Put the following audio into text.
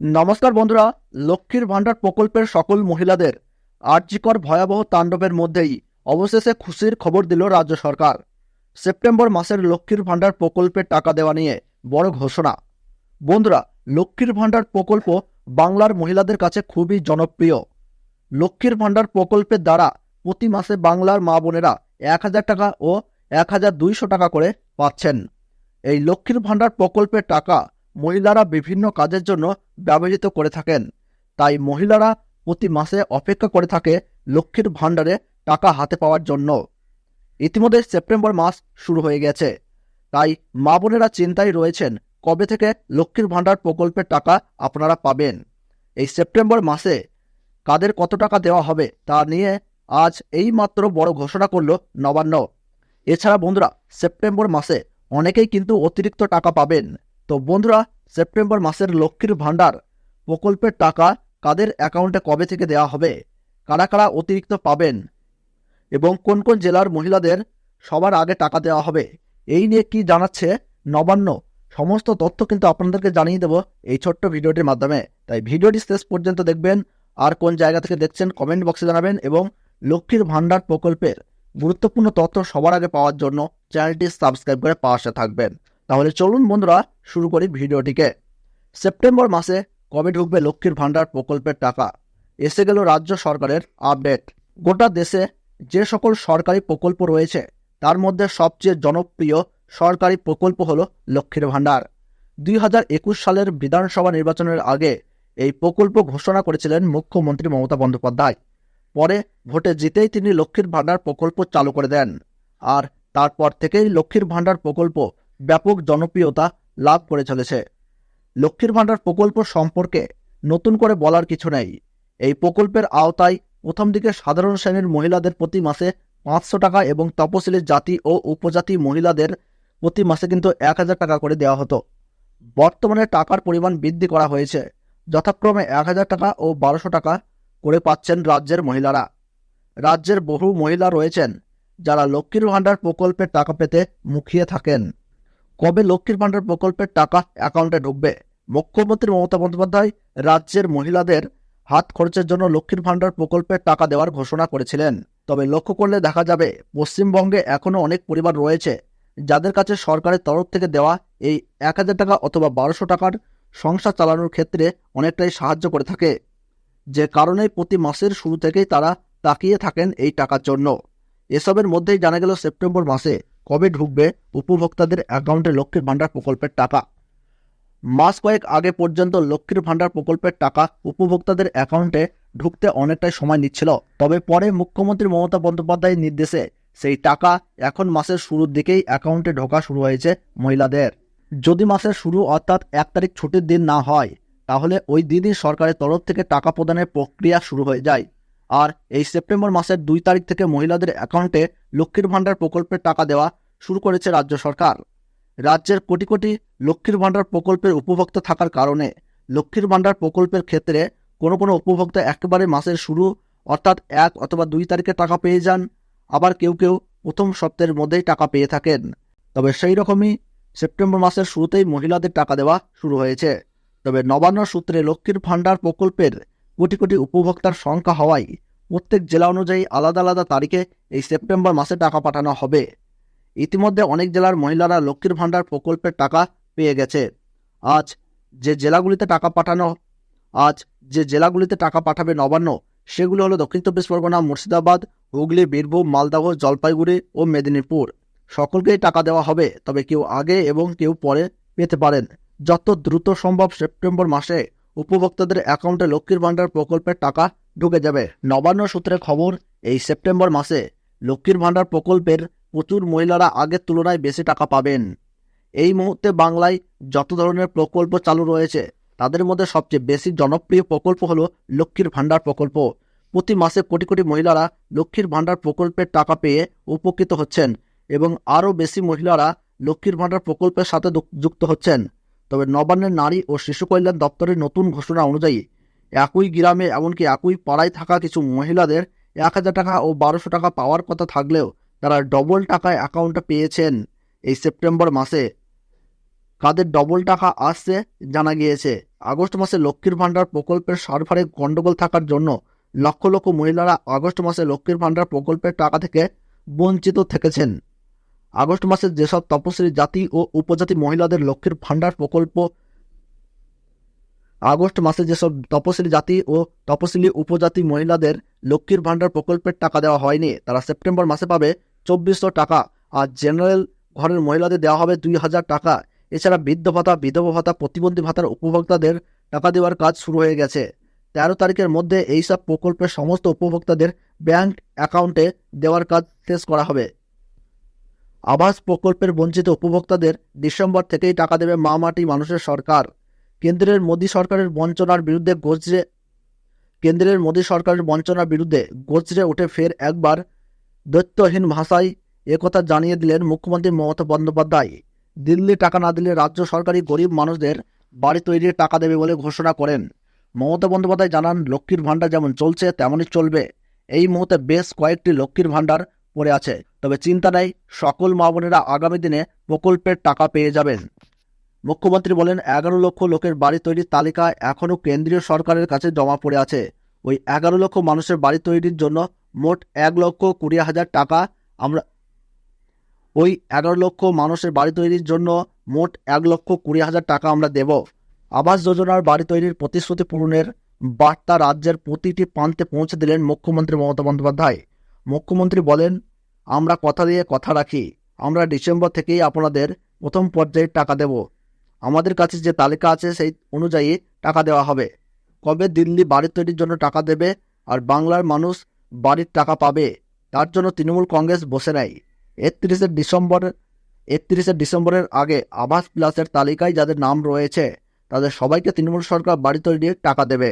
নমস্কার বন্ধুরা, লক্ষ্মীর ভাণ্ডার প্রকল্পের সকল মহিলাদের আর্যিকর ভয়াবহ তাণ্ডবের মধ্যেই অবশেষে খুশির খবর দিল রাজ্য সরকার। সেপ্টেম্বর মাসের লক্ষ্মীর ভাণ্ডার প্রকল্পের টাকা দেওয়া নিয়ে বড় ঘোষণা। বন্ধুরা, লক্ষ্মীর ভাণ্ডার প্রকল্প বাংলার মহিলাদের কাছে খুবই জনপ্রিয়। লক্ষ্মীর ভাণ্ডার প্রকল্পের দ্বারা প্রতি মাসে বাংলার মা বোনেরা এক হাজার টাকা ও এক হাজার দুইশো টাকা করে পাচ্ছেন। এই লক্ষ্মীর ভাণ্ডার প্রকল্পের টাকা মহিলারা বিভিন্ন কাজের জন্য ব্যবহৃত করে থাকেন। তাই মহিলারা প্রতি মাসে অপেক্ষা করে থাকে লক্ষ্মীর ভাণ্ডারে টাকা হাতে পাওয়ার জন্য। ইতিমধ্যে সেপ্টেম্বর মাস শুরু হয়ে গেছে। তাই মা বোনেরা চিন্তায় রয়েছেন কবে থেকে লক্ষ্মীর ভাণ্ডার প্রকল্পের টাকা আপনারা পাবেন। এই সেপ্টেম্বর মাসে কাদের কত টাকা দেওয়া হবে তা নিয়ে আজ এই মাত্র বড় ঘোষণা করল নবান্ন। এছাড়া বন্ধুরা, সেপ্টেম্বর মাসে অনেকেই কিন্তু অতিরিক্ত টাকা পাবেন। তো বন্ধুরা, সেপ্টেম্বর মাসের লক্ষ্মীর ভাণ্ডার প্রকল্পের টাকা কাদের অ্যাকাউন্টে কবে থেকে দেওয়া হবে? কারা কারা অতিরিক্ত পাবেন? এবং কোন কোন জেলার মহিলাদের সবার আগে টাকা দেওয়া হবে? এই নিয়ে কি জানাচ্ছে নবান্ন? সমস্ত তথ্য কিন্তু আপনাদেরকে জানিয়ে দেব এই ছোট্ট ভিডিওটির মাধ্যমে। তাই ভিডিওটি শেষ পর্যন্ত দেখবেন আর কোন জায়গা থেকে দেখছেন কমেন্ট বক্সে জানাবেন এবং লক্ষ্মীর ভাণ্ডার প্রকল্পের গুরুত্বপূর্ণ তথ্য সবার আগে পাওয়ার জন্য চ্যানেলটি সাবস্ক্রাইব করে পাশে থাকবেন। তাহলে চলুন বন্ধুরা, শুরু করি ভিডিওটিকে। সেপ্টেম্বর মাসে কবে ঢুকবে লক্ষ্মীর ভাণ্ডার প্রকল্পের টাকা? এসে গেল রাজ্য সরকারের আপডেট। গোটা দেশে যে সকল সরকারি প্রকল্প রয়েছে, তার মধ্যে সবচেয়ে জনপ্রিয় সরকারি প্রকল্প হল লক্ষ্মীর ভাণ্ডার। দুই হাজার একুশ সালের বিধানসভা নির্বাচনের আগে এই প্রকল্প ঘোষণা করেছিলেন মুখ্যমন্ত্রী মমতা বন্দ্যোপাধ্যায়। পরে ভোটে জিতেই তিনি লক্ষ্মীর ভাণ্ডার প্রকল্প চালু করে দেন। আর তারপর থেকেই লক্ষ্মীর ভাণ্ডার প্রকল্প ব্যাপক জনপ্রিয়তা লাভ করে চলেছে। লক্ষ্মীর ভাণ্ডার প্রকল্প সম্পর্কে নতুন করে বলার কিছু নেই। এই প্রকল্পের আওতায় প্রথম দিকে সাধারণ শ্রেণির মহিলাদের প্রতি মাসে পাঁচশো টাকা এবং তপশিলি জাতি ও উপজাতি মহিলাদের প্রতি মাসে কিন্তু এক হাজার টাকা করে দেওয়া হতো। বর্তমানে টাকার পরিমাণ বৃদ্ধি করা হয়েছে। যথাক্রমে এক হাজার টাকা ও বারোশো টাকা করে পাচ্ছেন রাজ্যের মহিলারা। রাজ্যের বহু মহিলা রয়েছেন যারা লক্ষ্মীর ভাণ্ডার প্রকল্পের টাকা পেতে মুখিয়ে থাকেন। কবে লক্ষ্মীর ভাণ্ডার প্রকল্পের টাকা অ্যাকাউন্টে ঢুকবে? মুখ্যমন্ত্রী মমতা বন্দ্যোপাধ্যায় রাজ্যের মহিলাদের হাত খরচের জন্য লক্ষ্মীর ভাণ্ডার প্রকল্পের টাকা দেওয়ার ঘোষণা করেছিলেন। তবে লক্ষ্য করলে দেখা যাবে, পশ্চিমবঙ্গে এখনও অনেক পরিবার রয়েছে যাদের কাছে সরকারের তরফ থেকে দেওয়া এই এক হাজার টাকা অথবা বারোশো টাকার সংসার চালানোর ক্ষেত্রে অনেকটাই সাহায্য করে থাকে। যে কারণে প্রতি মাসের শুরু থেকেই তারা তাকিয়ে থাকেন এই টাকার জন্য। এসবের মধ্যেই জানা গেল সেপ্টেম্বর মাসে কবে ঢুকবে উপভোক্তাদের অ্যাকাউন্টে লক্ষ্মীর ভাণ্ডার প্রকল্পের টাকা? মাস কয়েক আগে পর্যন্ত লক্ষ্মীর ভাণ্ডার প্রকল্পের টাকা উপভোক্তাদের অ্যাকাউন্টে ঢুকতে অনেকটাই সময় নিচ্ছিল, তবে পরে মুখ্যমন্ত্রী মমতা বন্দ্যোপাধ্যায়ের নির্দেশে সেই টাকা এখন মাসের শুরুর দিকেই অ্যাকাউন্টে ঢোকা শুরু হয়েছে মহিলাদের। যদি মাসের শুরু অর্থাৎ এক তারিখ ছুটির দিন না হয়, তাহলে ওই দিনই সরকারের তরফ থেকে টাকা প্রদানের প্রক্রিয়া শুরু হয়ে যায়। আর এই সেপ্টেম্বর মাসের দুই তারিখ থেকে মহিলাদের অ্যাকাউন্টে লক্ষ্মীর ভাণ্ডার প্রকল্পের টাকা দেওয়া শুরু করেছে রাজ্য সরকার। রাজ্যের কোটি কোটি লক্ষ্মীর ভাণ্ডার প্রকল্পের উপভোক্তা থাকার কারণে লক্ষ্মীর ভাণ্ডার প্রকল্পের ক্ষেত্রে কোনো কোনো উপভোক্তা একেবারে মাসের শুরু অর্থাৎ এক অথবা দুই তারিখে টাকা পেয়ে যান, আবার কেউ কেউ প্রথম সপ্তাহের মধ্যেই টাকা পেয়ে থাকেন। তবে সেই রকমই সেপ্টেম্বর মাসের শুরুতেই মহিলাদের টাকা দেওয়া শুরু হয়েছে। তবে নবান্ন সূত্রে লক্ষ্মীর ভাণ্ডার প্রকল্পের কোটি কোটি উপভোক্তার সংখ্যা হওয়ায় প্রত্যেক জেলা অনুযায়ী আলাদা আলাদা তারিখে এই সেপ্টেম্বর মাসে টাকা পাঠানো হবে। ইতিমধ্যে অনেক জেলার মহিলারা লক্ষ্মীর ভাণ্ডার প্রকল্পের টাকা পেয়ে গেছে। আজ যে জেলাগুলিতে টাকা পাঠানো, আজ যে জেলাগুলিতে টাকা পাঠাবে নবান্ন, সেগুলো হলো দক্ষিণ চব্বিশ পরগনা, মুর্শিদাবাদ, হুগলি, বীরভূম, মালদহ, জলপাইগুড়ি ও মেদিনীপুর। সকলকেই টাকা দেওয়া হবে, তবে কেউ আগে এবং কেউ পরে পেতে পারেন। যত দ্রুত সম্ভব সেপ্টেম্বর মাসে উপভোক্তাদের অ্যাকাউন্টে লক্ষ্মীর ভাণ্ডার প্রকল্পের টাকা ঢুকে যাবে। নবান্ন সূত্রে খবর, এই সেপ্টেম্বর মাসে লক্ষ্মীর ভাণ্ডার প্রকল্পের প্রচুর মহিলারা আগের তুলনায় বেশি টাকা পাবেন। এই মুহূর্তে বাংলায় যত ধরনের প্রকল্প চালু রয়েছে, তাদের মধ্যে সবচেয়ে বেশি জনপ্রিয় প্রকল্প হলো লক্ষ্মীর ভাণ্ডার প্রকল্প। প্রতি মাসে কোটি কোটি মহিলারা লক্ষ্মীর ভাণ্ডার প্রকল্পের টাকা পেয়ে উপকৃত হচ্ছেন এবং আরও বেশি মহিলারা লক্ষ্মীর ভাণ্ডার প্রকল্পের সাথে যুক্ত হচ্ছেন। তবে নবান্নের নারী ও শিশু কল্যাণ দপ্তরের নতুন ঘোষণা অনুযায়ী, একই গ্রামে এমনকি একই পাড়ায় থাকা কিছু মহিলাদের এক হাজার টাকা ও বারোশো টাকা পাওয়ার কথা থাকলেও তারা ডবল টাকা অ্যাকাউন্টে পেয়েছেন এই সেপ্টেম্বর মাসে। কাদের ডবল টাকা আসছে জানা গিয়েছে। আগস্ট মাসে লক্ষ্মীর ভাণ্ডার প্রকল্পের সার্ভারে গণ্ডগোল থাকার জন্য লক্ষ লক্ষ মহিলারা আগস্ট মাসে লক্ষ্মীর ভাণ্ডার প্রকল্পের টাকা থেকে বঞ্চিত থেকেছেন। আগস্ট মাসে যেসব তপশিলি জাতি ও উপজাতি মহিলাদের লক্ষ্মীর ভাণ্ডার প্রকল্প, আগস্ট মাসে যেসব তপশিলি জাতি ও তপশিলি উপজাতি মহিলাদের লক্ষ্মীর ভাণ্ডার প্রকল্পের টাকা দেওয়া হয়নি, তারা সেপ্টেম্বর মাসে পাবে চব্বিশশো টাকা আর জেনারেল ঘরের মহিলাদের দেওয়া হবে দুই হাজার টাকা। এছাড়া বৃদ্ধ ভাতা, বিধবা ভাতা, প্রতিবন্ধী ভাতার উপভোক্তাদের টাকা দেওয়ার কাজ শুরু হয়ে গেছে। তেরো তারিখের মধ্যে এইসব প্রকল্পের সমস্ত উপভোক্তাদের ব্যাংক অ্যাকাউন্টে দেওয়ার কাজ শেষ করা হবে। আবাস প্রকল্পের বঞ্চিত উপভোক্তাদের ডিসেম্বর থেকেই টাকা দেবে মা মাটি মানুষের সরকার। কেন্দ্রের মোদী সরকারের বঞ্চনার বিরুদ্ধে গজরে কেন্দ্রের মোদী সরকারের বঞ্চনার বিরুদ্ধে গজরে উঠে ফের একবার দৈত্যহীন ভাষায় একথা জানিয়ে দিলেন মুখ্যমন্ত্রী মমতা বন্দ্যোপাধ্যায়। দিল্লি টাকা না দিলে রাজ্য সরকারি গরিব মানুষদের বাড়ি তৈরির টাকা দেবে বলে ঘোষণা করেন। মমতা বন্দ্যোপাধ্যায় জানান, লক্ষ্মীর ভাণ্ডার যেমন চলছে, তেমনই চলবে। এই মুহূর্তে বেশ কয়েকটি লক্ষ্মীর ভাণ্ডার পড়ে আছে। তবে চিন্তা নেই, সকল মা বোনেরা আগামী দিনে প্রকল্পের টাকা পেয়ে যাবেন। মুখ্যমন্ত্রী বলেন, এগারো লক্ষ লোকের বাড়ি তৈরির তালিকা এখনও কেন্দ্রীয় সরকারের কাছে জমা পড়ে আছে। ওই এগারো লক্ষ মানুষের বাড়ি তৈরির জন্য মোট এক লক্ষ কুড়ি হাজার টাকা আমরা ওই এগারো লক্ষ মানুষের বাড়ি তৈরির জন্য মোট এক লক্ষ কুড়ি হাজার টাকা আমরা দেব। আবাস যোজনার বাড়ি তৈরির প্রতিশ্রুতি পূরণের বার্তা রাজ্যের প্রতিটি প্রান্তে পৌঁছে দিলেন মুখ্যমন্ত্রী মমতা বন্দ্যোপাধ্যায়। মুখ্যমন্ত্রী বলেন আমরা কথা দিয়ে কথা রাখি। আমরা ডিসেম্বর থেকেই আপনাদের প্রথম পর্যায়ে টাকা দেব। আমাদের কাছে যে তালিকা আছে সেই অনুযায়ী টাকা দেওয়া হবে। কবে দিল্লি বাড়ি তৈরির জন্য টাকা দেবে আর বাংলার মানুষ বাড়ির টাকা পাবে, তার জন্য তৃণমূল কংগ্রেস বসে নেয় একত্রিশে ডিসেম্বর, একত্রিশে ডিসেম্বরের আগে আবাস প্লাসের তালিকায় যাদের নাম রয়েছে, তাদের সবাইকে তৃণমূল সরকার বাড়ি তৈরির টাকা দেবে।